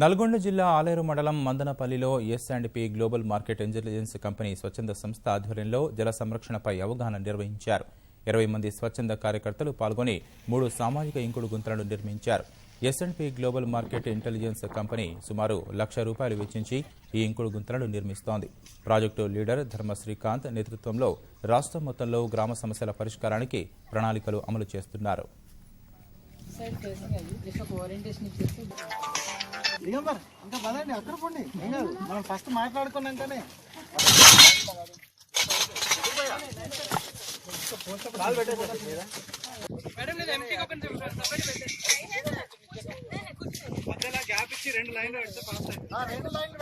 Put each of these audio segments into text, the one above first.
నల్గొండ జిల్లా ఆలేరు మండలం మందనపల్లిలో S and P global market intelligence company స్వచ్ఛంద సంస్థ ఆధ్వర్యంలో జల సంరక్షణపై అవగాహన నిర్వహించారు. ఇరవై మంది స్వచ్ఛంద కార్యకర్తలు పాల్గొని మూడు సామాజిక ఇంకుడు గుంతలను నిర్మించారు. S and P global market intelligence company సుమారు లక్ష రూపాయలు వెచ్చించి ఈ ఇంకుడు గుంతలను నిర్మిస్తోంది. ప్రాజెక్టు లీడర్ ధర్మశ్రీకాంత్ నేతృత్వంలో రాష్ట్రం మొత్తంలో గ్రామ సమస్యల పరిష్కారానికి ప్రణాళికలు అమలు చేస్తున్నారు. ఇక మరి ఇంకా పదండి అక్కడ పోండి. ఏం కాదు మనం ఫస్ట్ మాట్లాడుకున్నాకనే. ఆ, రెండు లైన్లు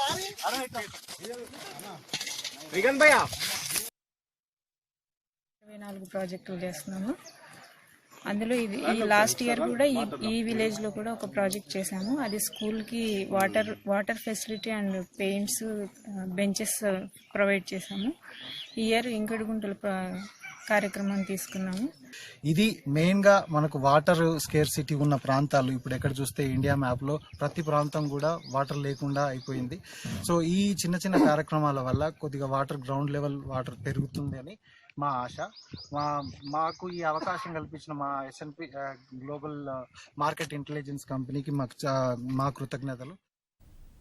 పారి. ఇరవై నాలుగు ప్రాజెక్టులు చేస్తున్నాము. అందులో ఇది ఈ లాస్ట్ ఇయర్ కూడా ఈ ఈ విలేజ్లో కూడా ఒక ప్రాజెక్ట్ చేశాము. అది స్కూల్కి water water facility and paints benches provide చేశాము. ఈ ఇయర్ ఇంకడుగుంటల ప్ర- కార్యక్రమం తీసుకున్నాము. ఇది మెయిన్గా మనకు వాటర్ స్కేర్ సిటీ ఉన్న ప్రాంతాలు. ఇప్పుడు ఎక్కడ చూస్తే ఇండియా మ్యాప్లో ప్రతి ప్రాంతం కూడా వాటర్ లేకుండా అయిపోయింది. సో ఈ చిన్న చిన్న కార్యక్రమాల వల్ల కొద్దిగా వాటర్ గ్రౌండ్ లెవెల్ వాటర్ పెరుగుతుంది అని మా ఆశ. మా మాకు ఈ అవకాశం కల్పించిన మా ఎస్ఎన్పి గ్లోబల్ మార్కెట్ ఇంటెలిజెన్స్ కంపెనీకి మాకు మా కృతజ్ఞతలు.